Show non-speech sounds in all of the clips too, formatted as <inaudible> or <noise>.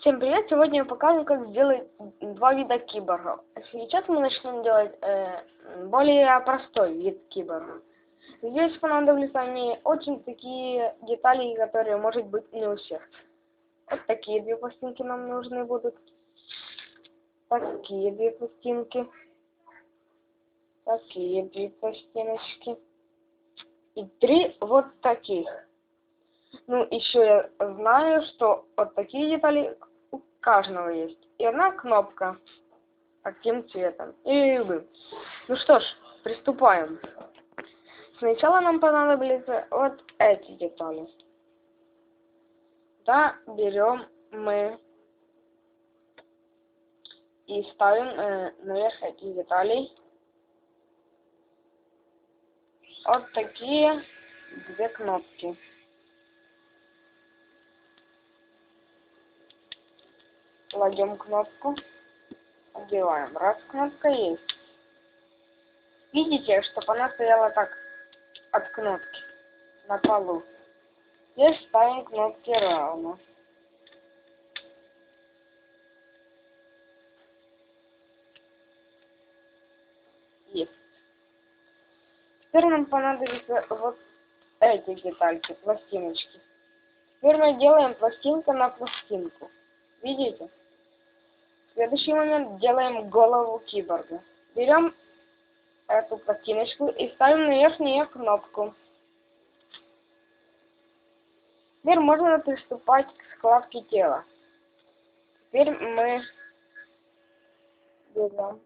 Всем привет! Сегодня я покажу, как сделать два вида киборгов. Сейчас мы начнем делать э, более простой вид киборга. Здесь понадобятся мне очень такие детали, которые, может быть, не у всех. Вот такие две пластинки нам нужны будут. Такие две пластинки. Такие две пластиночки. И три вот таких. Ну, еще я знаю, что вот такие детали каждого есть. И одна кнопка таким цветом. И любым. Ну что ж, приступаем. Сначала нам понадобятся вот эти детали. Да, берем мы и ставим э, наверх этих деталей. Вот такие две кнопки. Кладем кнопку, одеваем. Раз кнопка есть. Видите, чтобы она стояла так от кнопки на полу. Здесь ставим кнопки равно. Есть. Теперь нам понадобится вот эти детальки, пластиночки. Теперь мы делаем пластинку на пластинку. Видите? Следующий момент делаем голову киборга. Берем эту пластиночку и ставим на верхнюю кнопку. Теперь можно приступать к складке тела. Теперь мы берем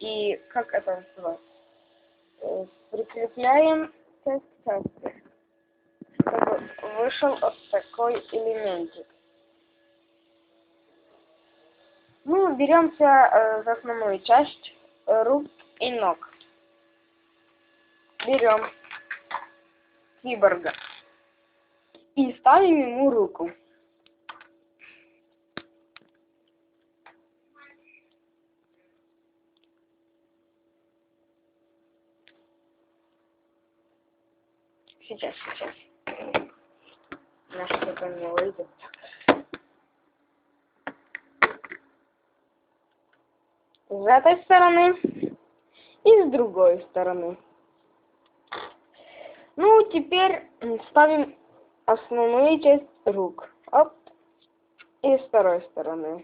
и как это называется? Э, прикрепляем части, чтобы вышел вот такой элементик. Ну, беремся э, за основную часть э, рук и ног. Берем киборга и ставим ему руку. Сейчас, сейчас. На что-то не выйдет. С этой стороны и с другой стороны. Ну, теперь ставим основную часть рук. Оп. И с второй стороны.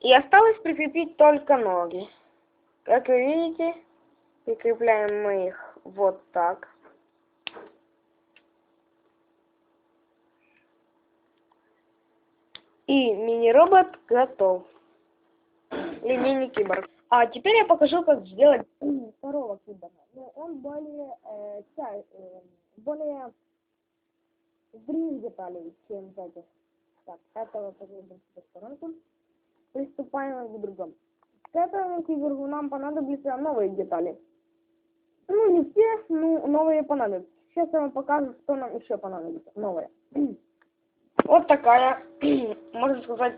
И осталось прикрепить только ноги. Как вы видите, прикрепляем мы их вот так. И мини-робот готов линейный киборг. А теперь я покажу, как сделать второго киборга. Но ну, он более, э, ча, э, более длинных деталей, чем этих. Так, этого положим в сторонку. Приступаем к другому. К этому киборгу нам понадобятся новые детали. Ну, не все, но новые понадобятся. Сейчас я вам покажу, что нам еще понадобится. Новые. <clears throat> Вот такая, <clears throat> можно сказать,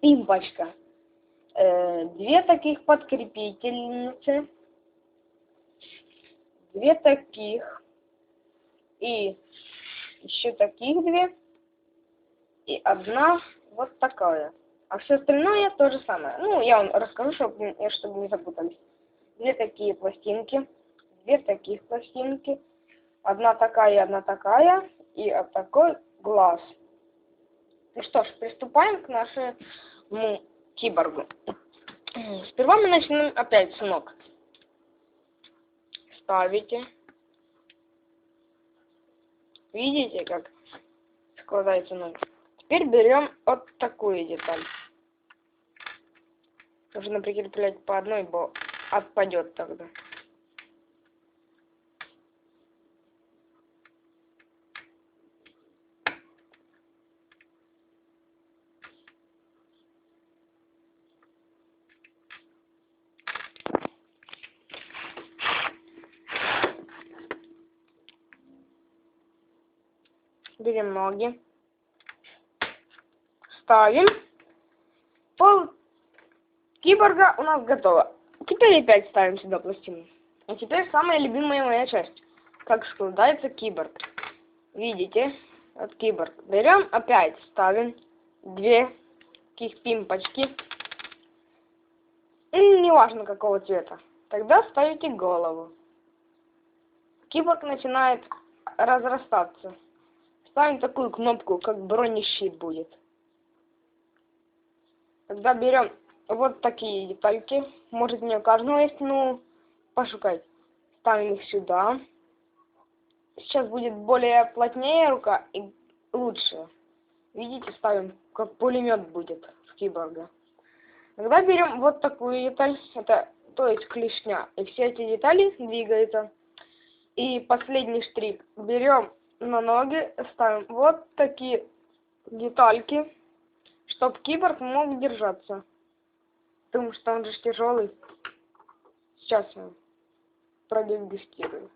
пимпочка. Э, две таких подкрепительницы, две таких и еще таких две и одна вот такая. А все остальное то же самое. Ну, я вам расскажу, чтобы, чтобы не запутались. Две такие пластинки, две таких пластинки, одна такая и одна такая, и такой глаз. Ну что ж, приступаем к нашему киборгу. Сперва мы начнем опять с ног. Ставите. Видите, как складывается ног? Теперь берем вот такую деталь. Нужно прикреплять по одной, бо отпадет тогда. Берем ноги, ставим. Пол киборга у нас готово. Теперь опять ставим сюда пластину. А теперь самая любимая моя часть. Как складывается киборг. Видите? от киборг. Берем опять, ставим две таких пимпочки. И неважно какого цвета. Тогда ставите голову. Киборг начинает разрастаться. Ставим такую кнопку, как бронещит будет. Тогда берем вот такие детальки. Может не у каждого есть, ну, пошукать. Ставим их сюда. Сейчас будет более плотнее рука и лучше. Видите, ставим, как пулемет будет в киборга. Тогда берем вот такую деталь, это то есть клешня, и все эти детали двигаются. И последний штрих. Берем на ноги, ставим вот такие детальки, чтобы киборг мог держаться. Потому что он же тяжелый. Сейчас я продегустирую.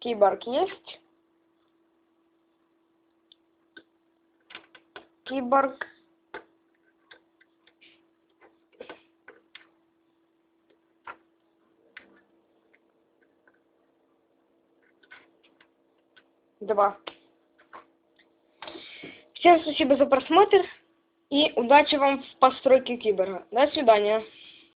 Киборг есть. Киборг. Два. Всем спасибо за просмотр и удачи вам в постройке киборга. До свидания.